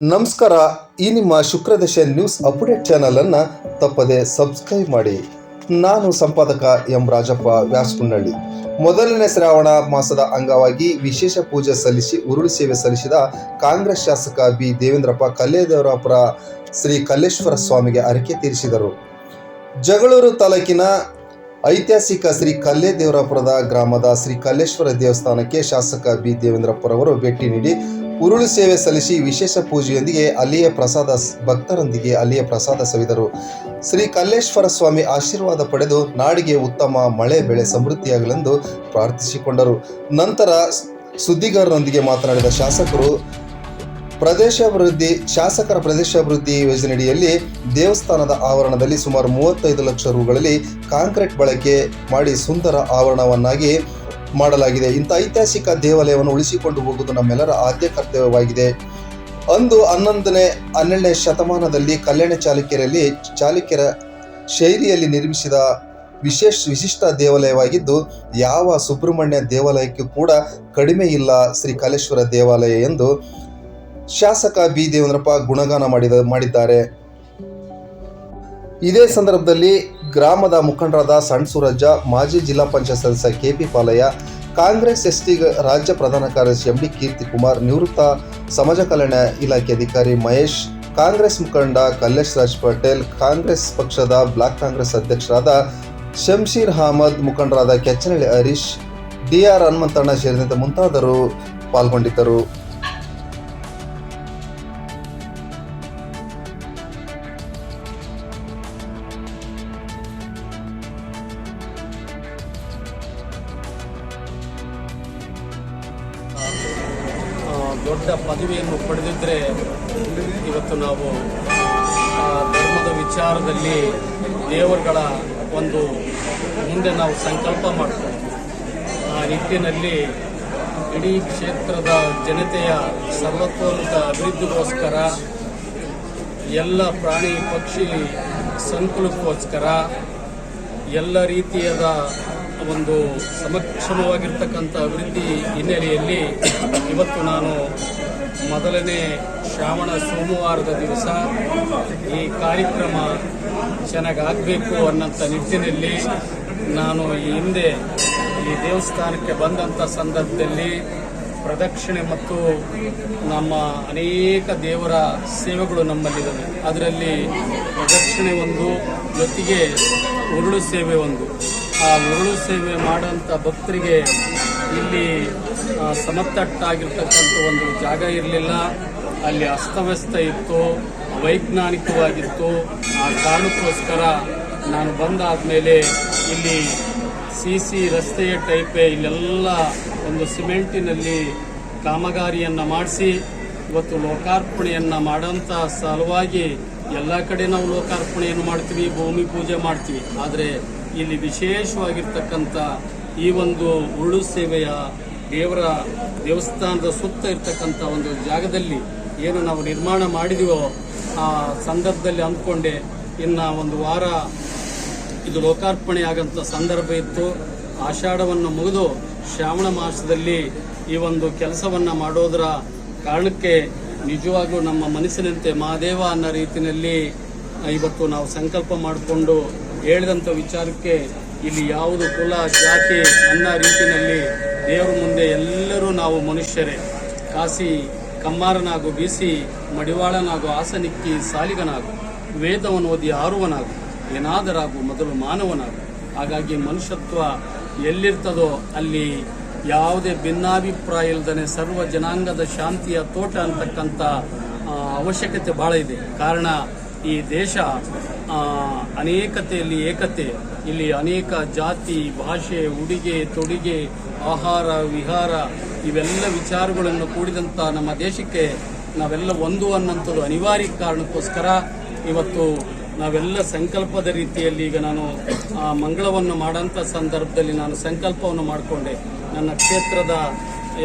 ನಮಸ್ಕಾರ. ಈ ನಿಮ್ಮ ಶುಕ್ರದಶ ನ್ಯೂಸ್ ಅಪ್ಡೇಟ್ ಚಾನಲ್ ಅನ್ನ ತಪ್ಪದೆ ಸಬ್ಸ್ಕ್ರೈಬ್ ಮಾಡಿ. ನಾನು ಸಂಪಾದಕ ಎಂ ರಾಜಪ್ಪ ವ್ಯಾಸಕುಂಡಳ್ಳಿ. ಮೊದಲನೇ ಶ್ರಾವಣ ಮಾಸದ ಅಂಗವಾಗಿ ವಿಶೇಷ ಪೂಜೆ ಸಲ್ಲಿಸಿ ಉರುಳು ಸೇವೆ ಸಲ್ಲಿಸಿದ ಕಾಂಗ್ರೆಸ್ ಶಾಸಕ ಬಿ. ದೇವೇಂದ್ರಪ್ಪ ಕಲ್ಲೇದೇವರಪುರ ಶ್ರೀ ಕಲ್ಲೇಶ್ವರ ಸ್ವಾಮಿಗೆ ಅರಿಕೆ ತೀರಿಸಿದರು. ಜಗಳೂರು ತಾಲೂಕಿನ ಐತಿಹಾಸಿಕ ಶ್ರೀ ಕಲ್ಲೇದೇವರಾಪುರದ ಗ್ರಾಮದ ಶ್ರೀ ಕಲ್ಲೇಶ್ವರ ದೇವಸ್ಥಾನಕ್ಕೆ ಶಾಸಕ ಬಿ. ದೇವೇಂದ್ರಪ್ಪರವರು ಭೇಟಿ ನೀಡಿ ಉರುಳು ಸೇವೆ ಸಲ್ಲಿಸಿ ವಿಶೇಷ ಪೂಜೆಯೊಂದಿಗೆ ಅಲ್ಲಿಯ ಪ್ರಸಾದ ಭಕ್ತರೊಂದಿಗೆ ಅಲ್ಲಿಯ ಪ್ರಸಾದ ಸವಿದರು. ಶ್ರೀ ಕಲ್ಲೇಶ್ವರ ಸ್ವಾಮಿ ಆಶೀರ್ವಾದ ಪಡೆದು ನಾಡಿಗೆ ಉತ್ತಮ ಮಳೆ, ಬೆಳೆ ಸಮೃದ್ಧಿಯಾಗಲೆಂದು ಪ್ರಾರ್ಥಿಸಿಕೊಂಡರು. ನಂತರ ಸುದ್ದಿಗಾರರೊಂದಿಗೆ ಮಾತನಾಡಿದ ಶಾಸಕರು, ಪ್ರದೇಶಾಭಿವೃದ್ಧಿ, ಶಾಸಕರ ಪ್ರದೇಶಾಭಿವೃದ್ಧಿ ಯೋಜನೆಯಡಿಯಲ್ಲಿ ದೇವಸ್ಥಾನದ ಆವರಣದಲ್ಲಿ ಸುಮಾರು ಮೂವತ್ತೈದು ಲಕ್ಷ ರೂಗಳಲ್ಲಿ ಕಾಂಕ್ರೀಟ್ ಬಳಕೆ ಮಾಡಿ ಸುಂದರ ಆವರಣವನ್ನಾಗಿ ಮಾಡಲಾಗಿದೆ. ಇಂಥ ಐತಿಹಾಸಿಕ ದೇವಾಲಯವನ್ನು ಉಳಿಸಿಕೊಂಡು ಹೋಗುವುದು ನಮ್ಮೆಲ್ಲರ ಆದ್ಯ ಕರ್ತವ್ಯವಾಗಿದೆ. ಅಂದು ಹನ್ನೊಂದನೇ, ಹನ್ನೆರಡನೇ ಶತಮಾನದಲ್ಲಿ ಕಲ್ಯಾಣ ಚಾಲುಕ್ಯರಲ್ಲಿ, ಚಾಲುಕ್ಯರ ಶೈಲಿಯಲ್ಲಿ ನಿರ್ಮಿಸಿದ ವಿಶೇಷ, ವಿಶಿಷ್ಟ ದೇವಾಲಯವಾಗಿದ್ದು, ಯಾವ ಸುಬ್ರಹ್ಮಣ್ಯ ದೇವಾಲಯಕ್ಕೂ ಕೂಡ ಕಡಿಮೆ ಇಲ್ಲ ಶ್ರೀ ಕಾಲೇಶ್ವರ ದೇವಾಲಯ ಎಂದು ಶಾಸಕ ಬಿ. ದೇವೇಂದ್ರಪ್ಪ ಗುಣಗಾನ ಮಾಡಿದ, ಮಾಡಿದ್ದಾರೆ. ಇದೇ ಸಂದರ್ಭದಲ್ಲಿ ಗ್ರಾಮದ ಮುಖಂಡರಾದ ಸಣ್ ಸೂರಜ್ಜ, ಮಾಜಿ ಜಿಲ್ಲಾ ಪಂಚಾಯತ್ ಸದಸ್ಯ ಕೆಪಿ ಪಾಲಯ್ಯ, ಕಾಂಗ್ರೆಸ್ ಎಸ್ಟಿ ರಾಜ್ಯ ಪ್ರಧಾನ ಕಾರ್ಯದರ್ಶಿ ಕೀರ್ತಿ ಕುಮಾರ್ ನಿವೃತ್ತ ಸಮಾಜ ಕಲ್ಯಾಣ ಇಲಾಖೆ ಅಧಿಕಾರಿ ಮಹೇಶ್, ಕಾಂಗ್ರೆಸ್ ಮುಖಂಡ ಕಲ್ಲೇಶ್ ರಾಜ್ ಪಟೇಲ್, ಕಾಂಗ್ರೆಸ್ ಪಕ್ಷದ ಬ್ಲಾಕ್ ಕಾಂಗ್ರೆಸ್ ಅಧ್ಯಕ್ಷರಾದ ಶಂಶೀರ್ ಅಹಮದ್, ಮುಖಂಡರಾದ ಕೆಚ್ಚನಹಳ್ಳಿ ಹರೀಶ್, ಡಿಆರ್ ಹನುಮಂತಣ್ಣ ಸೇರಿದಂತೆ ಮುಂತಾದವರು ಪಾಲ್ಗೊಂಡಿದ್ದರು. ದೊಡ್ಡ ಪದವಿಯನ್ನು ಪಡೆದಿದ್ದರೆ ಇವತ್ತು ನಾವು ಧರ್ಮದ ವಿಚಾರದಲ್ಲಿ ದೇವರುಗಳ ಒಂದು ಮುಂದೆ ನಾವು ಸಂಕಲ್ಪ ಮಾಡ್ತೀವಿ. ಆ ನಿಟ್ಟಿನಲ್ಲಿ ಇಡೀ ಕ್ಷೇತ್ರದ ಜನತೆಯ ಸರ್ವತೋಮುಖ ಅಭಿವೃದ್ಧಿಗೋಸ್ಕರ, ಎಲ್ಲ ಪ್ರಾಣಿ ಪಕ್ಷಿ ಸಂಕುಲಕ್ಕೋಸ್ಕರ, ಎಲ್ಲ ರೀತಿಯಾದ ಒಂದು ಸಮಕ್ಷಮವಾಗಿರ್ತಕ್ಕಂಥ ಅಭಿವೃದ್ಧಿ ಹಿನ್ನೆಲೆಯಲ್ಲಿ ಇವತ್ತು ನಾನು ಮೊದಲನೇ ಶ್ರಾವಣ ಸೋಮವಾರದ ದಿವಸ ಈ ಕಾರ್ಯಕ್ರಮ ಚೆನ್ನಾಗಾಗಬೇಕು ಅನ್ನೋಂಥ ನಿಟ್ಟಿನಲ್ಲಿ ನಾನು ಈ ಹಿಂದೆ ಈ ದೇವಸ್ಥಾನಕ್ಕೆ ಬಂದಂಥ ಸಂದರ್ಭದಲ್ಲಿ ಪ್ರದಕ್ಷಿಣೆ ಮತ್ತು ನಮ್ಮ ಅನೇಕ ದೇವರ ಸೇವೆಗಳು ನಮ್ಮಲ್ಲಿದ್ದಾವೆ. ಅದರಲ್ಲಿ ಪ್ರದಕ್ಷಿಣೆ ಒಂದು, ಜೊತೆಗೆ ಉರುಳು ಸೇವೆ ಒಂದು. ಆ ಉರುಳು ಸೇವೆ ಮಾಡುವಂಥ ಭಕ್ತರಿಗೆ ಇಲ್ಲಿ ಸಮತಟ್ಟಾಗಿರ್ತಕ್ಕಂಥ ಒಂದು ಜಾಗ ಇರಲಿಲ್ಲ. ಅಲ್ಲಿ ಅಸ್ತವ್ಯಸ್ತ ಇತ್ತು, ವೈಜ್ಞಾನಿಕವಾಗಿತ್ತು. ಆ ಕಾರಣಕ್ಕೋಸ್ಕರ ನಾನು ಬಂದಾದ ಮೇಲೆ ಇಲ್ಲಿ ಸಿ ಸಿ ರಸ್ತೆಯ ಟೈಪೇ ಇಲ್ಲೆಲ್ಲ ಒಂದು ಸಿಮೆಂಟಿನಲ್ಲಿ ಕಾಮಗಾರಿಯನ್ನು ಮಾಡಿಸಿ, ಇವತ್ತು ಲೋಕಾರ್ಪಣೆಯನ್ನು ಮಾಡೋಂಥ ಸಲುವಾಗಿ ಎಲ್ಲ ಕಡೆ ನಾವು ಲೋಕಾರ್ಪಣೆಯನ್ನು ಮಾಡ್ತೀವಿ, ಭೂಮಿ ಪೂಜೆ ಮಾಡ್ತೀವಿ. ಆದರೆ ಇಲ್ಲಿ ವಿಶೇಷವಾಗಿರ್ತಕ್ಕಂಥ ಈ ಒಂದು ಉರುಳು ಸೇವೆಯ ದೇವರ ದೇವಸ್ಥಾನದ ಸುತ್ತ ಇರ್ತಕ್ಕಂಥ ಒಂದು ಜಾಗದಲ್ಲಿ ಏನು ನಾವು ನಿರ್ಮಾಣ ಮಾಡಿದೀವೋ ಆ ಸಂದರ್ಭದಲ್ಲಿ ಅಂದ್ಕೊಂಡೆ, ಇನ್ನು ಒಂದು ವಾರ ಇದು ಲೋಕಾರ್ಪಣೆ ಆಗಂತ ಸಂದರ್ಭ ಇತ್ತು. ಆಷಾಢವನ್ನು ಮುಗಿದು ಶ್ರಾವಣ ಮಾಸದಲ್ಲಿ ಈ ಒಂದು ಕೆಲಸವನ್ನು ಮಾಡೋದರ ಕಾರಣಕ್ಕೆ ನಿಜವಾಗ್ಲೂ ನಮ್ಮ ಮನಸ್ಸಿನಂತೆ ಮಹಾದೇವ ಅನ್ನೋ ರೀತಿಯಲ್ಲಿ ಇವತ್ತು ನಾವು ಸಂಕಲ್ಪ ಮಾಡಿಕೊಂಡು ಹೇಳಿದಂಥ ವಿಚಾರಕ್ಕೆ ಇಲ್ಲಿ ಯಾವುದು ಕುಲ, ಜಾತಿ ಅನ್ನೋ ರೀತಿಯಲ್ಲಿ ದೇವರ ಮುಂದೆ ಎಲ್ಲರೂ ನಾವು ಮನುಷ್ಯರೇ. ಕಾಸಿ ಕಮ್ಮಾರನಾಗು, ಬೀಸಿ ಮಡಿವಾಳನಾಗು, ಆಸನಿಕ್ಕಿ ಸಾಲಿಗನಾಗು ವೇದವನ್ನು ಓದಿ ಆರುವನಾಗು. ಏನಾದರಾಗು ಮೊದಲು ಮಾನವನಾಗ ಹಾಗಾಗಿ ಮನುಷ್ಯತ್ವ ಎಲ್ಲಿರ್ತದೋ ಅಲ್ಲಿ ಯಾವುದೇ ಭಿನ್ನಾಭಿಪ್ರಾಯ ಇಲ್ಲದೇ ಸರ್ವ ಜನಾಂಗದ ಶಾಂತಿಯ ತೋಟ ಅಂತಕ್ಕಂಥ ಅವಶ್ಯಕತೆ ಭಾಳ ಇದೆ. ಕಾರಣ ಈ ದೇಶ ಅನೇಕತೆಯಲ್ಲಿ ಏಕತೆ, ಇಲ್ಲಿ ಅನೇಕ ಜಾತಿ, ಭಾಷೆ, ಉಡುಗೆ, ತೊಡುಗೆ, ಆಹಾರ, ವಿಹಾರ ಇವೆಲ್ಲ ವಿಚಾರಗಳನ್ನು ಕೂಡಿದಂಥ ನಮ್ಮ ದೇಶಕ್ಕೆ ನಾವೆಲ್ಲ ಒಂದು ಅನ್ನೋಂಥದ್ದು ಅನಿವಾರ್ಯ ಕಾರಣಕ್ಕೋಸ್ಕರ ಇವತ್ತು ನಾವೆಲ್ಲ ಸಂಕಲ್ಪದ ರೀತಿಯಲ್ಲಿ ಈಗ ನಾನು ಮಂಗಳವನ್ನು ಮಾಡೋಂಥ ಸಂದರ್ಭದಲ್ಲಿ ನಾನು ಸಂಕಲ್ಪವನ್ನು ಮಾಡಿಕೊಂಡೆ. ನನ್ನ ಕ್ಷೇತ್ರದ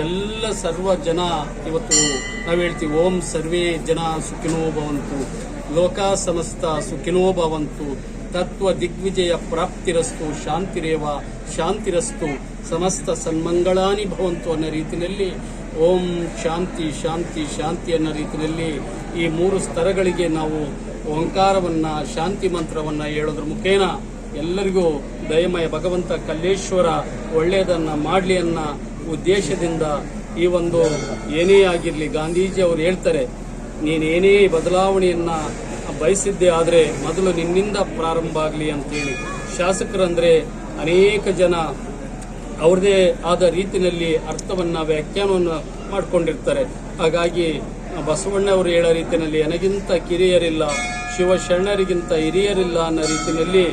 ಎಲ್ಲ ಸರ್ವ ಜನ ಇವತ್ತು ನಾವು ಹೇಳ್ತೀವಿ, ಓಂ ಸರ್ವೇ ಜನ ಸುಖಿನೋ ಭವಂತು, ಲೋಕ ಸಮಸ್ತ ಸುಖಿನೋ ಭವಂತು, ತತ್ವ ದಿಗ್ವಿಜಯ ಪ್ರಾಪ್ತಿರಸ್ತು, ಶಾಂತಿರೇವ ಶಾಂತಿರಸ್ತು, ಸಮಸ್ತ ಸನ್ಮಂಗಳಾನಿ ಭವಂತು ಅನ್ನೋ ರೀತಿಯಲ್ಲಿ, ಓಂ ಶಾಂತಿ ಶಾಂತಿ ಶಾಂತಿ ಅನ್ನೋ ರೀತಿಯಲ್ಲಿ ಈ ಮೂರು ಸ್ತರಗಳಿಗೆ ನಾವು ಓಂಕಾರವನ್ನ, ಶಾಂತಿ ಮಂತ್ರವನ್ನ ಹೇಳೋದ್ರ ಮುಖೇನ ಎಲ್ಲರಿಗೂ ದಯಮಯ ಭಗವಂತ ಕಲ್ಲೇಶ್ವರ ಒಳ್ಳೆಯದನ್ನ ಮಾಡಲಿ ಅನ್ನ ಉದ್ದೇಶದಿಂದ ಈ ಒಂದು ಏನೇ ಆಗಿರಲಿ ಗಾಂಧೀಜಿ ಅವರು ಹೇಳ್ತಾರೆ, ನೀನೇನೇ ಬದಲಾವಣೆಯನ್ನ ಬಯಸಿದ್ದೆ ಆದರೆ ಮೊದಲು ನಿನ್ನಿಂದ ಪ್ರಾರಂಭ ಆಗಲಿ ಅಂತೇಳಿ. ಶಾಸಕರಂದರೆ ಅನೇಕ ಜನ ಅವ್ರದೇ ಆದ ರೀತಿಯಲ್ಲಿ ಅರ್ಥವನ್ನ ವ್ಯಾಖ್ಯಾನವನ್ನು ಮಾಡಿಕೊಂಡಿರ್ತಾರೆ. ಹಾಗಾಗಿ ಬಸವಣ್ಣ ಅವರು ಹೇಳೋ ರೀತಿಯಲ್ಲಿ ನನಗಿಂತ ಕಿರಿಯರಿಲ್ಲ, ಶಿವಶರಣರಿಗಿಂತ ಹಿರಿಯರಿಲ್ಲ ಅನ್ನೋ ರೀತಿಯಲ್ಲಿ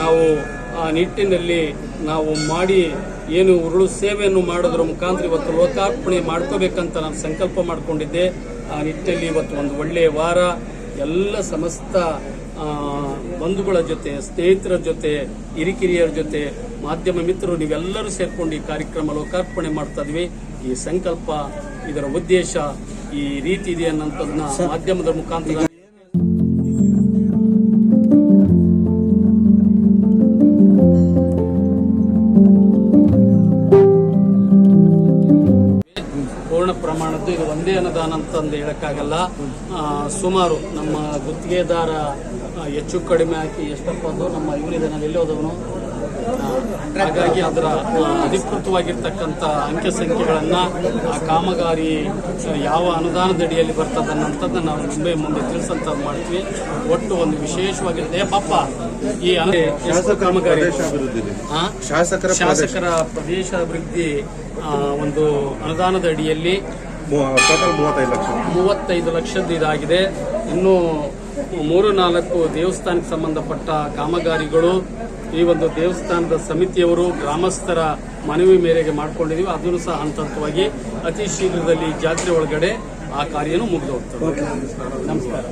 ನಾವು ಆ ನಿಟ್ಟಿನಲ್ಲಿ ನಾವು ಮಾಡಿ ಏನು ಉರುಳು ಸೇವೆಯನ್ನು ಮಾಡೋದ್ರ ಮುಖಾಂತರ ಇವತ್ತು ಲೋಕಾರ್ಪಣೆ ಮಾಡ್ಕೋಬೇಕಂತ ನಾನು ಸಂಕಲ್ಪ ಮಾಡಿಕೊಂಡಿದ್ದೆ. ಆ ನಿಟ್ಟಿನಲ್ಲಿ ಇವತ್ತು ಒಂದು ಒಳ್ಳೆಯ ವಾರ, ಎಲ್ಲ ಸಮಸ್ತ ಬಂಧುಗಳ ಜೊತೆ, ಸ್ನೇಹಿತರ ಜೊತೆ, ಹಿರಿಕಿರಿಯರ ಜೊತೆ, ಮಾಧ್ಯಮ ಮಿತ್ರರು, ನೀವೆಲ್ಲರೂ ಸೇರಿಕೊಂಡು ಈ ಕಾರ್ಯಕ್ರಮ ಲೋಕಾರ್ಪಣೆ ಮಾಡ್ತಾ ಇದ್ವಿ. ಈ ಸಂಕಲ್ಪ, ಇದರ ಉದ್ದೇಶ ಈ ರೀತಿ ಇದೆ ಅನ್ನೋದನ್ನ ಮಾಧ್ಯಮದ ಮುಖಾಂತರ ಪೂರ್ಣ ಪ್ರಮಾಣದ್ದು ಇದು ಒಂದೇ ಅನುದಾನ ಅಂತಂದು ಹೇಳಕ್ಕಾಗಲ್ಲ. ಸುಮಾರು ನಮ್ಮ ಗುತ್ತಿಗೆದಾರ ಹೆಚ್ಚು ಕಡಿಮೆ ಹಾಕಿ ಎಷ್ಟಪ್ಪ ನಮ್ಮ ಇವರಿದೆ ನಾವು ಎಲ್ಲಿ ಹೋದವನು? ಹಾಗಾಗಿ ಅದರ ಅಧಿಕೃತವಾಗಿರ್ತಕ್ಕಂಥ ಅಂಕೆ ಸಂಖ್ಯೆಗಳನ್ನು ಆ ಕಾಮಗಾರಿ ಯಾವ ಅನುದಾನದಡಿಯಲ್ಲಿ ಬರ್ತದೆ ಅನ್ನೋಂಥದ್ದು ನಾವು ಮುಂದೆ ಮುಂದೆ ತಿಳಿಸಂತ ಮಾಡ್ತೀವಿ. ಒಟ್ಟು ಒಂದು ವಿಶೇಷವಾಗಿರುತ್ತೆ. ಪಾಪ ಈ ಕಾಮಗಾರಿ? ಶಾಸಕರ ಶಾಸಕರ ಪ್ರದೇಶ ಅಭಿವೃದ್ಧಿ ಒಂದು ಅನುದಾನದ ಅಡಿಯಲ್ಲಿ ಮೂವತ್ತೈದು ಲಕ್ಷ. ಮೂವತ್ತೈದು ಲಕ್ಷದ್ದು ಇದಾಗಿದೆ. ಇನ್ನು ಮೂರು ನಾಲ್ಕು ದೇವಸ್ಥಾನಕ್ಕೆ ಸಂಬಂಧಪಟ್ಟ ಕಾಮಗಾರಿಗಳು ಈ ಒಂದು ದೇವಸ್ಥಾನದ ಸಮಿತಿಯವರು ಗ್ರಾಮಸ್ಥರ ಮನವಿ ಮೇರೆಗೆ ಮಾಡ್ಕೊಂಡಿದೀವಿ. ಅದನ್ನು ಸಹ ಹಂತ ಹಂತವಾಗಿ ಅತಿ ಶೀಘ್ರದಲ್ಲಿ ಜಾತ್ರೆ ಒಳಗಡೆ ಆ ಕಾರ್ಯನೂ ಮುಗಿದು ಹೋಗ್ತದೆ. ನಮಸ್ಕಾರ.